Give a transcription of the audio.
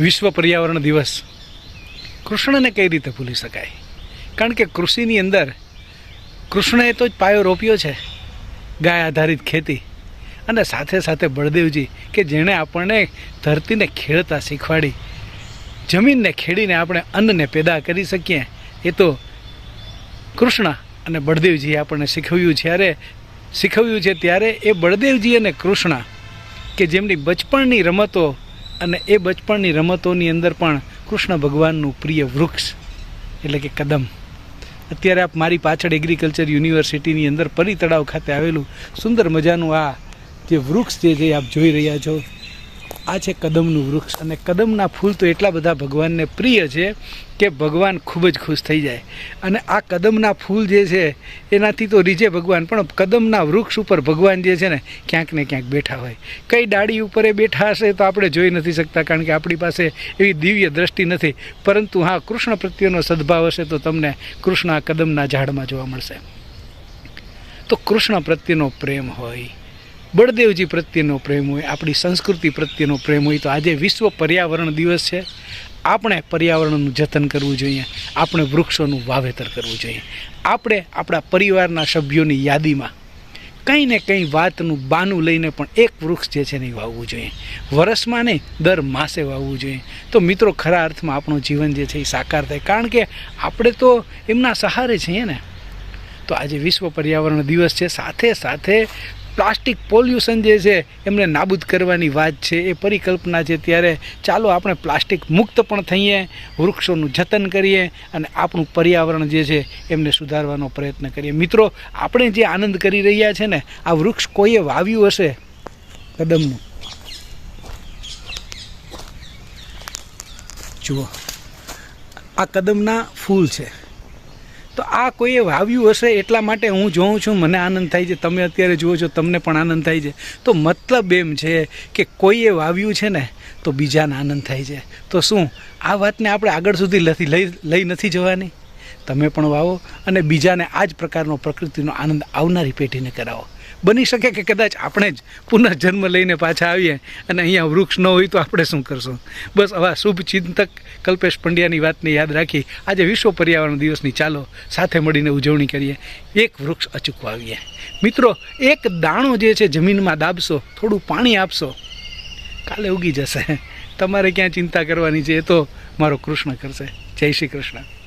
વિશ્વ પર્યાવરણ દિવસ. કૃષ્ણને કઈ રીતે ભૂલી શકાય? કારણ કે કૃષિની અંદર કૃષ્ણએ તો જ પાયો રોપ્યો છે, ગાય આધારિત ખેતી. અને સાથે સાથે બળદેવજી, કે જેણે આપણને ધરતીને ખેડતા શીખવાડી, જમીનને ખેડીને આપણે અન્નને પેદા કરી શકીએ, એ તો કૃષ્ણ અને બળદેવજીએ આપણને શીખવ્યું જ્યારે, શીખવ્યું છે ત્યારે એ બળદેવજી અને કૃષ્ણ, કે જેમની બચપણની રમતો અને એ બચપણની રમતોની અંદર પણ કૃષ્ણ ભગવાનનું પ્રિય વૃક્ષ, એટલે કે કદમ. અત્યારે આપ મારી પાછળ એગ્રીકલ્ચર યુનિવર્સિટીની અંદર પરી તળાવ ખાતે આવેલું સુંદર મજાનું આ જે વૃક્ષ જે આપ જોઈ રહ્યા છો આ છે કદમનું વૃક્ષ અને કદમના ફૂલ તો એટલા બધા ભગવાનને પ્રિય છે કે ભગવાન ખૂબ જ ખુશ થઈ જાય. અને આ કદમના ફૂલ જે છે, એનાથી તો રીજે ભગવાન, પણ કદમના વૃક્ષ ઉપર ભગવાન જે છે ને, ક્યાંક ને ક્યાંક બેઠા હોય. કઈ ડાળી ઉપર એ બેઠા હશે તો આપણે જોઈ નથી શકતા, કારણ કે આપણી પાસે એવી દિવ્ય દ્રષ્ટિ નથી. પરંતુ હા, કૃષ્ણ પ્રત્યેનો સદભાવ હશે તો તમને કૃષ્ણ આ કદમના ઝાડમાં જોવા મળશે. તો કૃષ્ણ પ્રત્યેનો પ્રેમ હોય. બળદેવજી પ્રત્યેનો પ્રેમ હોય, આપણી સંસ્કૃતિ પ્રત્યેનો પ્રેમ હોય, તો આજે વિશ્વ પર્યાવરણ દિવસ છે. આપણે પર્યાવરણનું જતન કરવું જોઈએ, આપણે વૃક્ષોનું વાવેતર કરવું જોઈએ. આપણે આપણા પરિવારના સભ્યોની યાદીમાં કંઈ ને કંઈ વાતનું બાનું લઈને પણ એક વૃક્ષ જે છે ને વાવવું જોઈએ. વરસમાં નહીં, દર માસે વાવવું જોઈએ. તો મિત્રો, ખરા અર્થમાં આપણું જીવન જે છે એ સાકાર થાય. કારણ કે આપણે તો એમના સહારે છીએ ને. તો આજે વિશ્વ પર્યાવરણ દિવસ છે. સાથે સાથે પ્લાસ્ટિક પોલ્યુશન જે છે, એમને નાબૂદ કરવાની વાત છે. એ પરિકલ્પના છે. ત્યારે ચાલો આપણે પ્લાસ્ટિક મુક્ત પણ થઈએ, વૃક્ષોનું જતન કરીએ અને આપણું પર્યાવરણ જે છે, એમને સુધારવાનો પ્રયત્ન કરીએ. મિત્રો, આપણે જે આનંદ કરી રહ્યા છે ને, આ વૃક્ષ કોઈએ વાવ્યું હશે? કદમનું. જુઓ. આ કદમના ફૂલ છે. તો આ કોઈએ વાવ્યું હશે એટલા માટે હું જોઉં છું, મને આનંદ થાય છે. તમે અત્યારે જુઓ છો, તમને પણ આનંદ થાય છે. તો મતલબ એમ છે કે કોઈએ વાવ્યું છે ને, તો બીજાને આનંદ થાય છે. તો શું, આ વાતને આપણે આગળ સુધી લઈ લઈ નથી જવાની? તમે પણ વાવો અને બીજાને આ જ પ્રકારનો પ્રકૃતિનો આનંદ આવનારી પેઢીને કરાવો. બની શકે કે કદાચ આપણે જ પુનર્જન્મ લઈને પાછા આવીએ અને અહીંયા વૃક્ષ ન હોય તો આપણે શું કરશું? બસ આવા શુભ ચિંતક કલ્પેશ પંડ્યાની વાતને યાદ રાખી આજે વિશ્વ પર્યાવરણ દિવસની ચાલો સાથે મળીને ઉજવણી કરીએ. એક વૃક્ષ અચૂક વાવીએ મિત્રો, એક દાણો જે છે જમીનમાં દાબશો, થોડું પાણી આપશો, કાલે ઉગી જશે. તમારે ક્યાં ચિંતા કરવાની છે એ તો મારો કૃષ્ણ કરશે. જય શ્રી કૃષ્ણ.